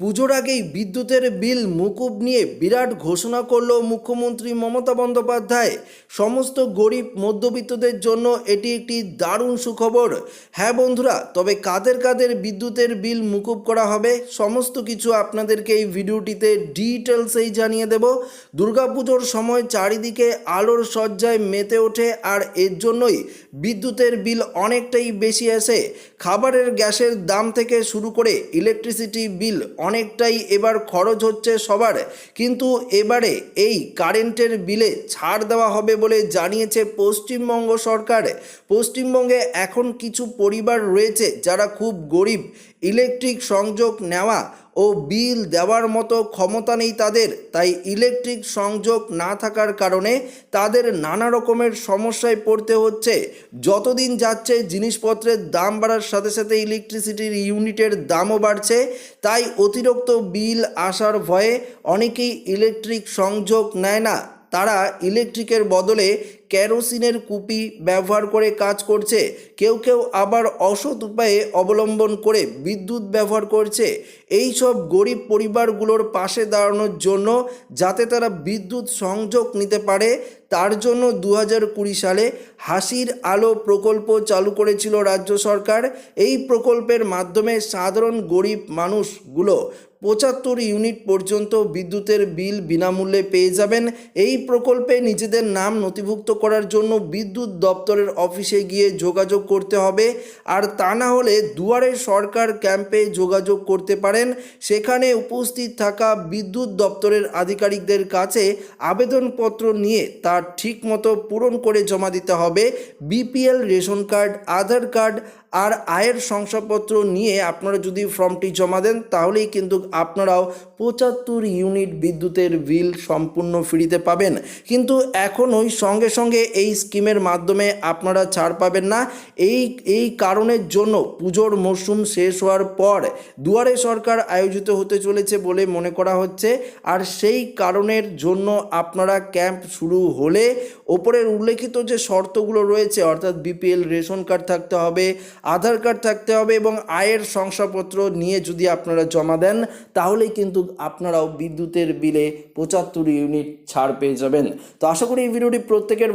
পুজোর আগেই বিদ্যুতের বিল, মুকুব নিয়ে বিরাট ঘোষণা করল মুখ্যমন্ত্রী মমতা বন্দ্যোপাধ্যায়। সমস্ত গরিব মধ্যবিত্তদের জন্য এটি একটি দারুণ সুখবর। হ্যাঁ বন্ধুরা, তবে কাদের কাদের বিদ্যুতের বিল মুকুব করা হবে, সমস্ত কিছু আপনাদেরকে এই ভিডিওটিতে ডিটেলসেই জানিয়ে দেব। দুর্গাপুজোর সময় চারিদিকে আলোর সজ্জায় মেতে ওঠে আর এর জন্যই বিদ্যুতের বিল অনেকটাই বেশি আসে। খাবারের গ্যাসের দাম থেকে শুরু করে ইলেকট্রিসিটি বিল অনেকটাই এবার খরচ হচ্ছে সবার। কিন্তু এবারে এই কারেন্টের বিলে ছাড় দেওয়া হবে বলে জানিয়েছে পশ্চিমবঙ্গ সরকার। পশ্চিমবঙ্গে এখন কিছু পরিবার রয়েছে যারা খুব গরিব। ইলেকট্রিক সংযোগ নেওয়া ও বিল দেওয়ার মতো ক্ষমতা নেই তাদের, তাই ইলেকট্রিক সংযোগ না থাকার কারণে তাদের নানা রকমের সমস্যায় পড়তে হচ্ছে। যতদিন যাচ্ছে, জিনিসপত্রের দাম বাড়ার সাথে সাথে ইলেকট্রিসিটির ইউনিটের দামও বাড়ছে, তাই অতিরিক্ত বিল আসার ভয়ে অনেকেই ইলেকট্রিক সংযোগ নেয় না। তারা ইলেকট্রিকের বদলে কেরোসিনের কুপি ব্যবহার করে কাজ করছে। কেউ কেউ আবার অসৎ উপায়ে অবলম্বন করে বিদ্যুৎ ব্যবহার করছে। এই সব গরিব পরিবারগুলোর পাশে দাঁড়ানোর জন্য যাতে তারা বিদ্যুৎ সংযোগ নিতে পারে, তার জন্য দু হাজার কুড়ি সালে হাসির আলো প্রকল্প চালু করেছিল রাজ্য সরকার। এই প্রকল্পের মাধ্যমে সাধারণ গরিব মানুষগুলো পঁচাত্তর ইউনিট পর্যন্ত বিদ্যুতের বিল বিনামূল্যে পেয়ে যাবেন। এই প্রকল্পে নিজেদের নাম নথিভুক্ত করার জন্য বিদ্যুৎ দপ্তরের অফিসে গিয়ে যোগাযোগ করতে হবে। আর তা না হলে দুয়ারে সরকার ক্যাম্পে যোগাযোগ করতে পারেন। সেখানে উপস্থিত থাকা বিদ্যুৎ দপ্তরের আধিকারিকদের কাছে আবেদনপত্র নিয়ে তা ঠিকমতো পূরণ করে জমা দিতে হবে। BPL, ration card, Aadhaar card আর আয়ের শংসাপত্র নিয়ে আপনারা যদি ফর্মটি জমা দেন, তাহলেই কিন্তু আপনারাও পঁচাত্তর ইউনিট বিদ্যুতের বিল সম্পূর্ণ ফ্রিতে পাবেন। কিন্তু এখনই সঙ্গে সঙ্গে এই স্কিমের মাধ্যমে আপনারা ছাড় পাবেন না। এই এই কারণের জন্য পুজোর মরশুম শেষ হওয়ার পর দুয়ারে সরকার আয়োজিত হতে চলেছে বলে মনে করা হচ্ছে। আর সেই কারণের জন্য আপনারা ক্যাম্প শুরু হলে ওপরের উল্লেখিত যে শর্তগুলো রয়েছে, অর্থাৎ বিপিএল রেশন কার্ড থাকতে হবে, আধার কার্ড থাকতে হবে এবং আয়ের শংসাপত্র নিয়ে যদি আপনারা জমা দেন তাহলেই কিন্তু আপনারাও বিদ্যুতের বিলে পঁচাত্তর ইউনিট ছাড় পেয়ে যাবেন। তো আশা করি এই ভিডিওটি প্রত্যেকের